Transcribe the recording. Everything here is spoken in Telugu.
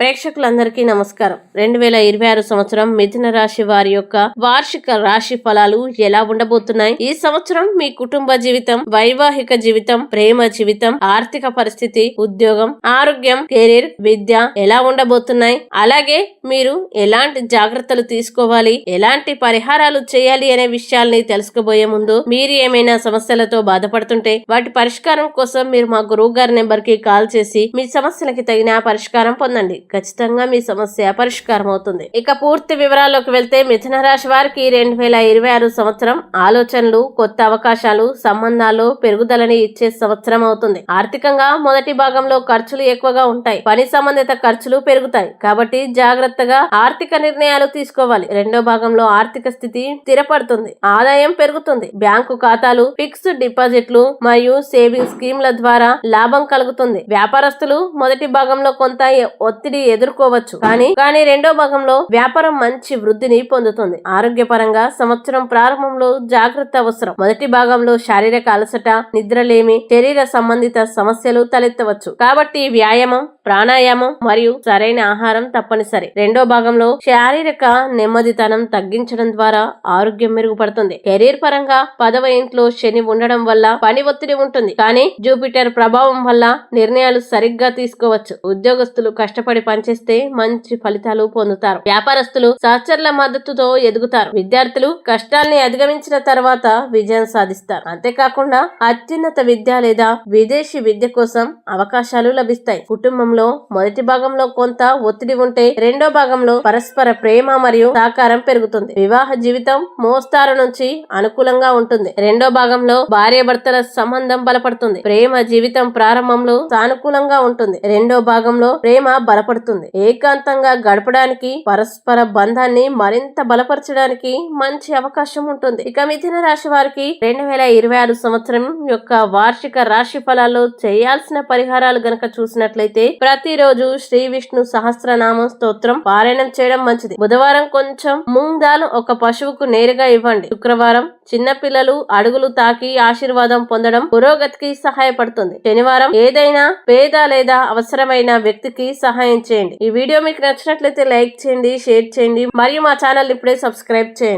ప్రేక్షకులందరికీ నమస్కారం. రెండు వేల ఇరవై ఆరు సంవత్సరం మిథున రాశి వారి యొక్క వార్షిక రాశి ఫలాలు ఎలా ఉండబోతున్నాయి? ఈ సంవత్సరం మీ కుటుంబ జీవితం వైవాహిక జీవితం ప్రేమ జీవితం ఆర్థిక పరిస్థితి ఉద్యోగం ఆరోగ్యం కెరీర్ విద్య ఎలా ఉండబోతున్నాయి? అలాగే మీరు ఎలాంటి జాగ్రత్తలు తీసుకోవాలి? ఎలాంటి పరిహారాలు చేయాలి అనే విషయాల్ని తెలుసుకోబోయే ముందు మీరు ఏమైనా సమస్యలతో బాధపడుతుంటే వాటి పరిష్కారం కోసం మీరు మా గురువు గారి నెంబర్కి కాల్ చేసి మీ సమస్యలకి తగిన పరిష్కారం పొందండి. ఖచ్చితంగా మీ సమస్య పరిష్కారం అవుతుంది ఇక పూర్తి వివరాల్లోకి వెళ్తే మిథున రాశి వారికి రెండు వేల ఇరవై ఆరు సంవత్సరం ఆలోచనలు కొత్త అవకాశాలు సంబంధాలు పెరుగుదలని ఇచ్చే సంవత్సరం అవుతుంది. ఆర్థికంగా మొదటి భాగంలో ఖర్చులు ఎక్కువగా ఉంటాయి. పని సంబంధిత ఖర్చులు పెరుగుతాయి. కాబట్టి జాగ్రత్తగా ఆర్థిక నిర్ణయాలు తీసుకోవాలి. రెండో భాగంలో ఆర్థిక స్థితి స్థిరపడుతుంది. ఆదాయం పెరుగుతుంది. బ్యాంకు ఖాతాలు ఫిక్స్డ్ డిపాజిట్లు మరియు సేవింగ్ స్కీమ్ల ద్వారా లాభం కలుగుతుంది. వ్యాపారస్తులు మొదటి భాగంలో కొంత ఒత్తిడి ఎదుర్కోవచ్చు. కానీ కానీ రెండో భాగంలో వ్యాపారం మంచి వృద్ధిని పొందుతుంది. ఆరోగ్యపరంగా సంవత్సరం ప్రారంభంలో జాగ్రత్త అవసరం. మొదటి భాగంలో శారీరక అలసట నిద్రలేమి శరీర సంబంధిత సమస్యలు తలెత్తవచ్చు. కాబట్టి వ్యాయామం ప్రాణాయామం మరియు సరైన ఆహారం తప్పనిసరి. రెండో భాగంలో శారీరక నెమ్మదితనం తగ్గించడం ద్వారా ఆరోగ్యం మెరుగుపడుతుంది. కెరీర్ పరంగా పదవ ఇంట్లో శని ఉండడం వల్ల పని ఒత్తిడి ఉంటుంది. కానీ జూపిటర్ ప్రభావం వల్ల నిర్ణయాలు సరిగ్గా తీసుకోవచ్చు. ఉద్యోగస్తులు కష్టపడి పనిచేస్తే మంచి ఫలితాలు పొందుతారు. వ్యాపారస్తులు సహచరుల మద్దతుతో ఎదుగుతారు. విద్యార్థులు కష్టాల్ని అధిగమించిన తర్వాత విజయం సాధిస్తారు. అంతేకాకుండా అత్యున్నత విద్య లేదా విదేశీ విద్య కోసం అవకాశాలు లభిస్తాయి. కుటుంబంలో మొదటి భాగంలో కొంత ఒత్తిడి ఉంటే రెండో భాగంలో పరస్పర ప్రేమ మరియు సహకారం పెరుగుతుంది. వివాహ జీవితం మోస్తారు నుంచి అనుకూలంగా ఉంటుంది. రెండో భాగంలో భార్య భర్తల సంబంధం బలపడుతుంది. ప్రేమ జీవితం ప్రారంభంలో సానుకూలంగా ఉంటుంది. రెండో భాగంలో ప్రేమ బలపడుతుంది. ఏకాంతంగా గడపడానికి పరస్పర బంధాన్ని మరింత బలపరచడానికి మంచి అవకాశం ఉంటుంది. ఇక మిథున రాశి వారికి రెండు వేల ఇరవై ఆరు సంవత్సరం యొక్క వార్షిక రాశి ఫలాల్లో చేయాల్సిన పరిహారాలు గనక చూసినట్లయితే ప్రతిరోజు శ్రీ విష్ణు సహస్రనామం స్తోత్రం పారాయణం చేయడం మంచిది. బుధవారం కొంచెం ముంగాలు ఒక పశువుకు నేరుగా ఇవ్వండి. శుక్రవారం చిన్న పిల్లలు అడుగులు తాకి ఆశీర్వాదం పొందడం పురోగతికి సహాయపడుతుంది. శనివారం ఏదైనా పేద లేదా అవసరమైన వ్యక్తికి సహాయం చేయండి. ఈ వీడియో మీకు నచ్చినట్లయితే లైక్ చేయండి షేర్ చేయండి మరియు మా ఛానల్ ఇప్పుడే సబ్స్క్రైబ్ చేయండి.